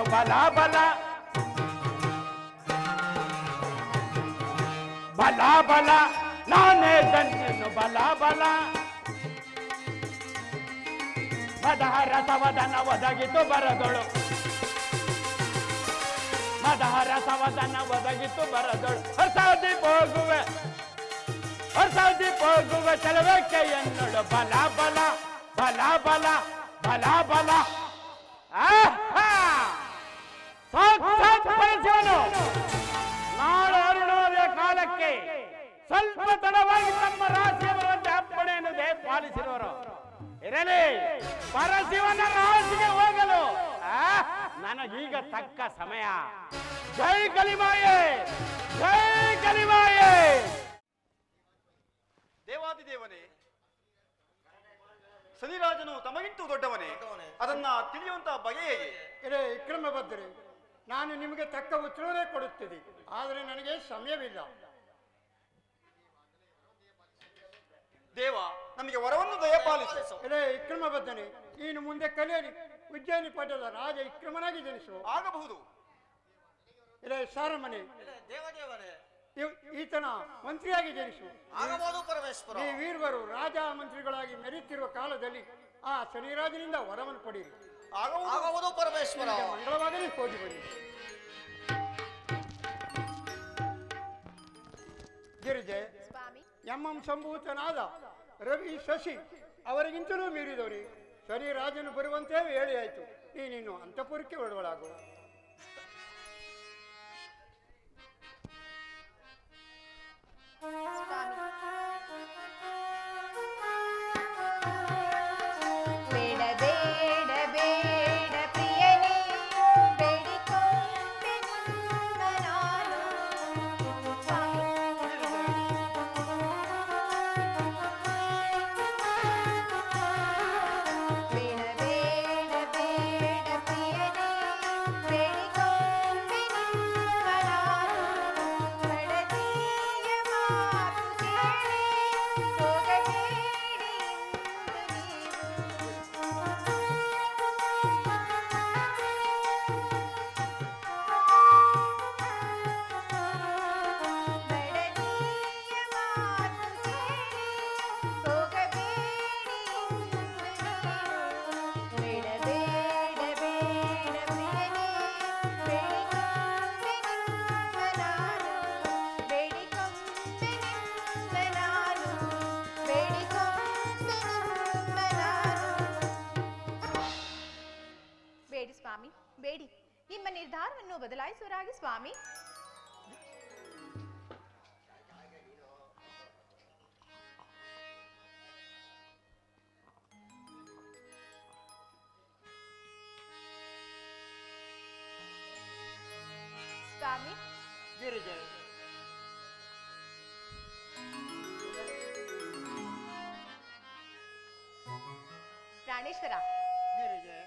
ದಂಡನ್ನು ಬಲ ಬಲ ಬಲ ಬಲ ನಾನೇ ದಂಡನ್ನು ಬಲ ಬಲ ಮದಹ ರಸವದನ ಒದಗಿತು ಬರದೊಳು ಮದಹ ರಸವದನ ಒದಗಿತು ಬರದೊಳು ಹೊಸದಿ ಹೋಗುವೆ ಹೊಸದಿ ಹೋಗುವೆ ಚಲವೇಕೆ ಎನ್ನೊಳು ಬಲ ಬಲ ಬಲ ಬಲ ಬಲ ಬಲ ತಡವಾಗಿ ತಮ್ಮ ರಾಶಿಯ ಬರುವಂತೆ ಅಪ್ಪಣೆಯನ್ನು ದೇ ಪಾಲಿಸಿರುವರು ಇರಲಿ. ಪರಶಿವನ ರಾಶಿಗೆ ಹೋಗಲು. ಆ, ನನಗೀಗ ತಕ್ಕ ಸಮಯ. ಜೈ ಕಲಿಮಾಯೆ. ಜೈ ಕಲಿಮಾಯೆ. ದೇವಾದಿದೇವನೇ ಸನಿರಾಜನು ತಮಗಿಂತೂ ದೊಡ್ಡವನೇ. ಅದನ್ನ ತಿಳಿಯುವಂತ ಬಗೆ ಹೇಗೆ ಇರೇ ವಿಕ್ರಮ ಭದ್ರೆ ನಾನು ನಿಮಗೆ ತಕ್ಕ ಉತ್ತರವೇ ಕೊಡುತ್ತಿದ್ದೆ ಆದರೆ ನನಗೆ ಸಮಯವಿಲ್ಲ. ದೇವ ನಮಗೆ ವರವನ್ನು ದಯಪಾಲಿಸು. ಅದೇ ವಿಕ್ರಮ ನೀನು ಮುಂದೆ ಕಲಿಯಲಿ. ಉಜ್ಜಯಿನಿ ಪಟ್ಟದ ರಾಜ ವಿಕ್ರಮನಾಗಿ ಜನಿಸು. ಆಗಬಹುದು. ಇದೇ ಸಾರಮನೆ ಮನೆ ಇವ್- ಈತನ ಮಂತ್ರಿಯಾಗಿ ಜನಿಸು. ಆಗಬಹುದು ಪರಮೇಶ್ವರ. ಈ ವೀರವರು ರಾಜ ಮಂತ್ರಿಗಳಾಗಿ ಮೆರೆಯುತ್ತಿರುವ ಕಾಲದಲ್ಲಿ ಆ ಶನಿರಾಜನಿಂದ ವರವನ್ನು ಪಡೆಯಿರಿ. ಆಗಬಹುದು. ಆಗಬಹುದು ಪರಮೇಶ್ವರ. ಮಂಗಳವಾಗಲಿ ಹೋಗಿ ಬನ್ನಿ ಸ್ವಾಮಿ ಎಂ ಸಂಭೂತನಾದ ರವಿ ಶಶಿ ಅವರಿಗಿಂತಲೂ ಮೀರಿದವರಿ. ಸರಿ ರಾಜನು ಬರುವಂತೆ ಹೇಳಿ ಆಯ್ತು. ನೀನಿನ್ನು ಅಂತಪುರಕ್ಕೆ ಬೇಡ ನಿರ್ಧಾರವನ್ನು ಬದಲಾಯಿಸುವರಾಗಿ ಸ್ವಾಮಿ. ಸ್ವಾಮಿ. ಗಿರಿಜೆ ಪ್ರಾಣೇಶ್ವರ. ಗಿರಿಜೆ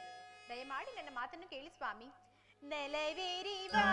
ದಯಮಾಡಿ ನನ್ನ ಮಾತನ್ನು ಕೇಳಿ ಸ್ವಾಮಿ. നിലവെരിവാ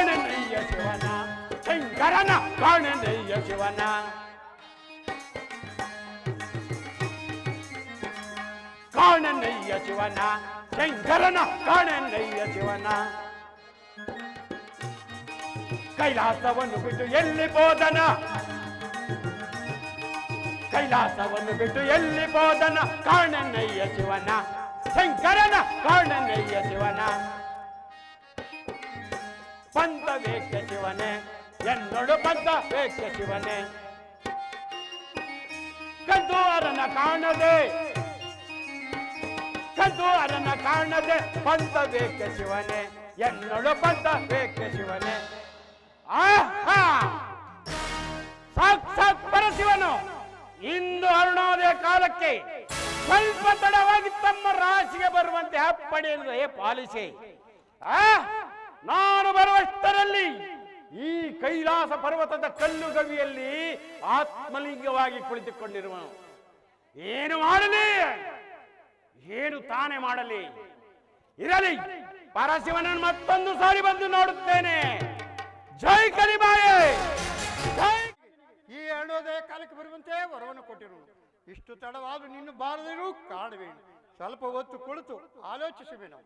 ಕಾಣನಯ್ಯ ಶಿವನ ಶಂಕರನ ಕಾಣನಯ್ಯ ಶಿವನ ಕಾಣನಯ್ಯ ಶಿವನ ಶಂಕರನ ಕಾಣನಯ್ಯ ಶಿವನ ಕೈಲಾಸವನ್ನು ಬಿಟ್ಟು ಎಲ್ಲಿ ಬೋದನ ಕೈಲಾಸವನ್ನು ಬಿಟ್ಟು ಎಲ್ಲಿ ಬೋದನ ಕಾಣನಯ್ಯ ಶಿವನ ಶಂಕರನ ಕಾಣನಯ್ಯ ಶಿವನ ಪಂತ ವೇಷ ಶಿವನೇ, ಎನ್ನೊಡು ಪಂತ ವೇಷ ಶಿವನೇ. ಕದ್ದು ಅರನ ಕಾಣದೆ ಕದ್ದು ಅರನ ಕಾಣದೆ ಪಂತ ವೇಷ ಶಿವನೇ, ಎನ್ನೊಡು ಪಂತ ವೇಷ ಶಿವನೇ. ಆಹಾ! ಸಾಕ್ಷಾತ್ ಪರಶಿವನು ಇಂದು ಅರುಣೋದಯ ಕಾಲಕ್ಕೆ ಸ್ವಲ್ಪ ತಡವಾಗಿ ತಮ್ಮ ರಾಶಿಗೆ ಬರುವಂತೆ ಅಪ್ಪಣೆ ಪಾಲಿಸಿ. ಆ? ನಾನು ಬರುವಷ್ಟರಲ್ಲಿ ಈ ಕೈಲಾಸ ಪರ್ವತದ ಕಲ್ಲು ಗವಿಯಲ್ಲಿ ಆತ್ಮಲಿಂಗವಾಗಿ ಕುಳಿತುಕೊಂಡಿರುವನು. ಏನು ಮಾಡಲಿ? ಏನು ತಾನೇ ಮಾಡಲಿ? ಇರಲಿ, ಪರಶಿವನನ್ನು ಮತ್ತೊಂದು ಸಾರಿ ಬಂದು ನೋಡುತ್ತೇನೆ. ಜೈ ಕಲಿಬಾಯಿ ಜೈ ಈ ಎರಡೋದೇ ಕಾಲಕ್ಕೆ ಬರುವಂತೆ ವರವನ್ನು ಕೊಟ್ಟಿರು. ಇಷ್ಟು ತಡವಾದರೂ ನಿನ್ನ ಬಾರದಿರು ಕಾಡಬೇಡ ಸ್ವಲ್ಪ ಹೊತ್ತು ಕುಳಿತು ಆಲೋಚಿಸುವೆನು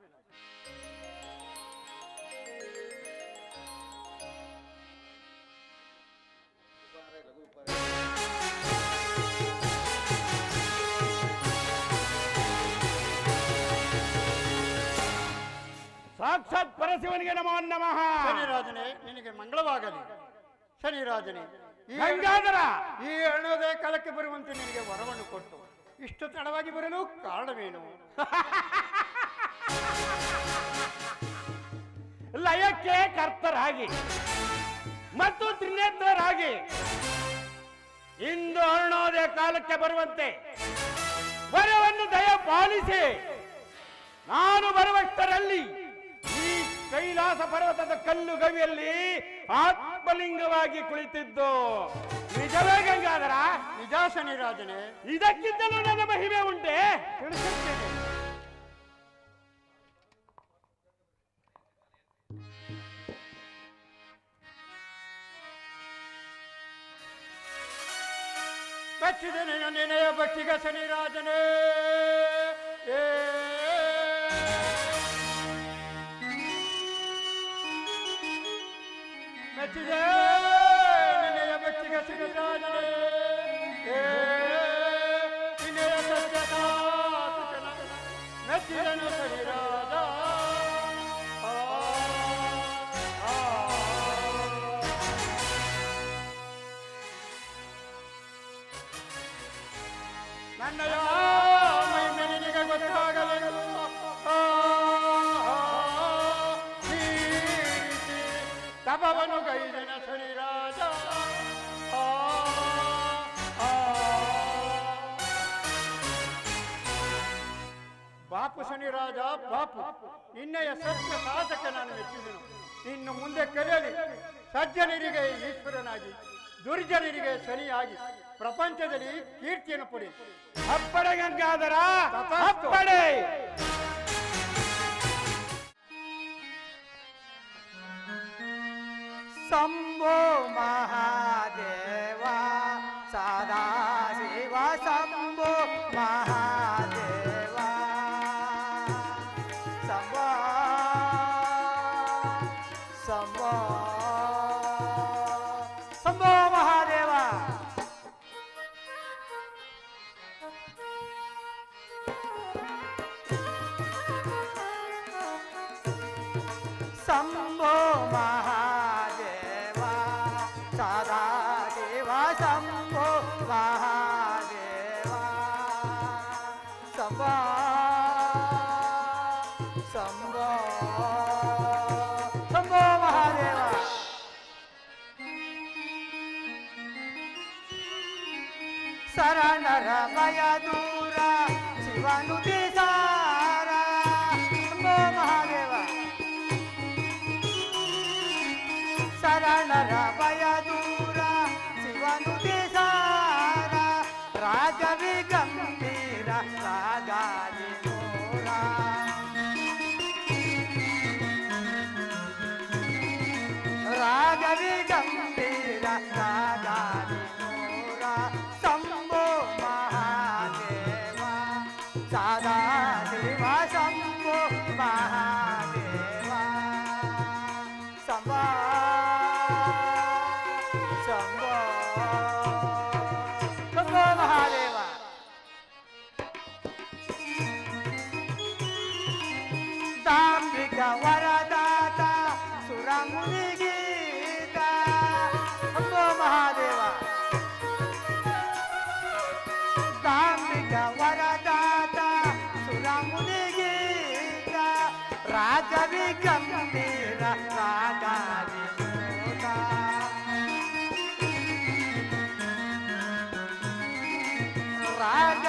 ಸಾಕ್ಷಾತ್ ಪರಶಿವನಿಗೆ ನಮೋ. ನಮಃ ಶನಿರಾಜನೇ ನಿನಗೆ ಮಂಗಳವಾಗಲಿ. ಶನಿರಾಜನೇ ಈ ಗಂಗಾಧರ! ಈ ಅರುಣೋದಯ ಕಾಲಕ್ಕೆ ಬರುವಂತೆ ನಿನಗೆ ವರವನ್ನು ಕೊಟ್ಟು ಇಷ್ಟು ತಡವಾಗಿ ಬರಲು ಕಾರಣವೇನು? ಲಯಕ್ಕೆ ಕರ್ತರಾಗಿ ಮತ್ತು ತ್ರಿನೇತ್ರರಾಗಿ ಇಂದು ಅರುಣೋದಯ ಕಾಲಕ್ಕೆ ಬರುವಂತೆ ವರವನ್ನು ದಯ ಪಾಲಿಸಿ ನಾನು ಬರುವಷ್ಟರಲ್ಲಿ ಕೈಲಾಸ ಪರ್ವತದ ಕಲ್ಲು ಗವಿಯಲ್ಲಿ ಆತ್ಮಲಿಂಗವಾಗಿ ಕುಳಿತಿದ್ದು. ನಿಜವೇ ಗಂಗಾಧರ? ನಿಜ ಶನಿರಾಜನೇ ಇದಕ್ಕಿಂತಲೂ ನನ್ನ ಮಹಿಮೆ ಉಂಟೆ? ತಿಳಿಸುತ್ತೇನೆ. ಬಚ್ಚಿದೆ ನಿನ್ನ ಬಚ್ಚಿಗ ಶನಿ ಶನಿರಾಜನೇ ಏ Messi de no ಬಾಪು. ನಿನ್ನೆಯ ಸತ್ಯ ಸಾಧಕ ನಾನು ಮೆಚ್ಚಿದನು. ಇನ್ನು ಮುಂದೆ ಕಲಿಯಲಿ. ಸಜ್ಜನರಿಗೆ ಈಶ್ವರನಾಗಿ ದುರ್ಜನರಿಗೆ ಶನಿಯಾಗಿ ಪ್ರಪಂಚದಲ್ಲಿ ಕೀರ್ತಿಯನ್ನು ಪಡಿ ಅಪ್ಪಡೆ ಗಂಗಾಧರ ಅಪ್ಪಡೆ ಸಂಭೋ ಮಹಾ Bye. ಶರಣರ ಭಯ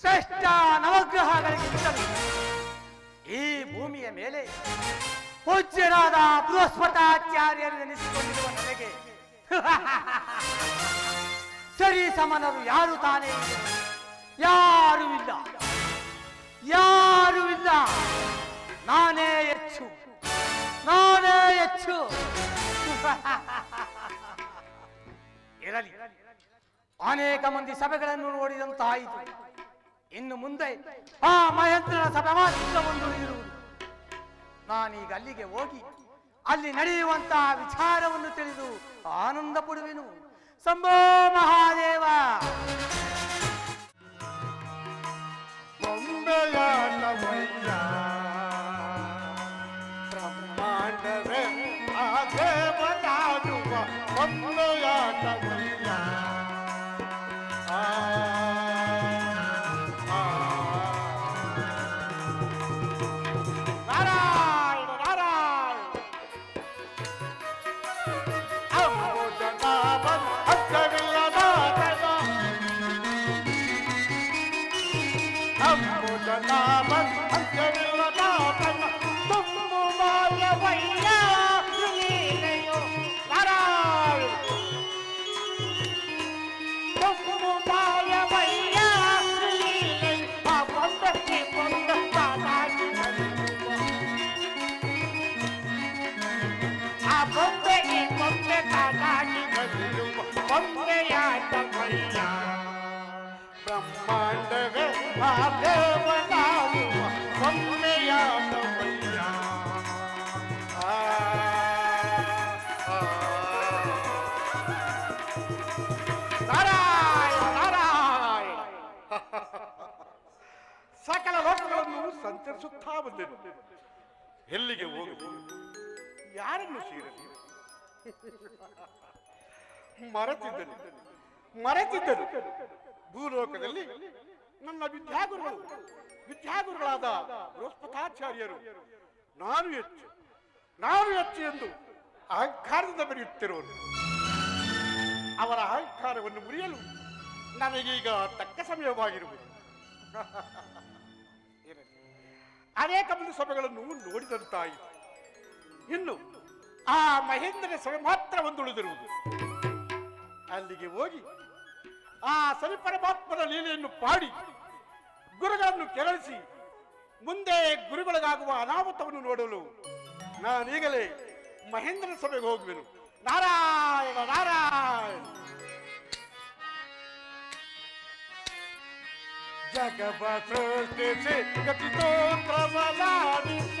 ಶ್ರೇಷ್ಠ ನವಗ್ರಹಗಳಿಗಿಂತಲೂ ಈ ಭೂಮಿಯ ಮೇಲೆ ಪೂಜ್ಯರಾದ ಬೃಹಸ್ಪತಾಚಾರ್ಯರು ಎನಿಸಿಕೊಂಡಿರುವ ನನಗೆ ಸರಿ ಸಮನರು, ಯಾರು ತಾನೇ ಯಾರು ಯಾರೂ ಇಲ್ಲ. ಯಾರು ಇಲ್ಲ. ನಾನೇ ಹೆಚ್ಚು. ನಾನೇ ಹೆಚ್ಚು. ಇರಲಿ. ಅನೇಕ ಮಂದಿ ಸಭೆಗಳನ್ನು ನೋಡಿದಂತಾಯಿತು. ಇನ್ನು ಮುಂದೆ ಆ ಮಹೇಂದ್ರನ ಸಭೆ ಮಾತ್ರ ಒಂದು ಇರುವುದು. ನಾನೀಗ ಅಲ್ಲಿಗೆ ಹೋಗಿ ಅಲ್ಲಿ ನಡೆಯುವಂತಹ ವಿಚಾರವನ್ನು ತಿಳಿದು ಆನಂದ ಪಡುವೆನು ಸಂಭೋ ಮಹಾದೇವ! ಬೊಂಬೆಯಾಟವಯ್ಯ ಸಂಚರಿಸುತ್ತಾ ಬಂದೆನು. ಎಲ್ಲಿಗೆ ಹೋಗಲಿ ಯಾರನ್ನು ಸೇರಲಿ? ಮರೆತಿದ್ದನು. ಮರೆತಿದ್ದನು. ಭೂಲೋಕದಲ್ಲಿ ನನ್ನ ವಿದ್ಯಾಗುರುಗಳು, ವಿದ್ಯಾಗುರುಗಳಾದ ಬೃಹಸ್ಪತಾಚಾರ್ಯರು, ನಾನು ಹೆಚ್ಚು ನಾನು ಹೆಚ್ಚು ಎಂದು ಅಹಂಕಾರದಿಂದ ಬೆರೆಯುತ್ತಿರುವರು ಅವರ ಅಹಂಕಾರವನ್ನು ಮುರಿಯಲು ನನಗೀಗ ತಕ್ಕ ಸಮಯವಾಗಿರುವುದು. ಅನೇಕ ಮಂದಿ ಸಭೆಗಳನ್ನು ನೋಡಿದಂತಾಯಿತು. ಇನ್ನು ಆ ಮಹೇಂದ್ರ ಸಭೆ ಮಾತ್ರ ಒಂದುಳಿದಿರುವುದು. ಅಲ್ಲಿಗೆ ಹೋಗಿ ಆ ಸರಿ ಪರಮಾತ್ಮನ ಲೀಲೆಯನ್ನು ಪಾಡಿ ಗುರುಗಳನ್ನು ಕೆರಳಿಸಿ ಮುಂದೆ ಗುರುಗಳಿಗಾಗುವ ಅನಾಹುತವನ್ನು ನೋಡಲು ನಾನೀಗಲೇ ಮಹೇಂದ್ರನ ಸಭೆಗೆ ಹೋಗುವೆನು. Narayana Narayana. Jaga va sortese, capito, trova l'anima.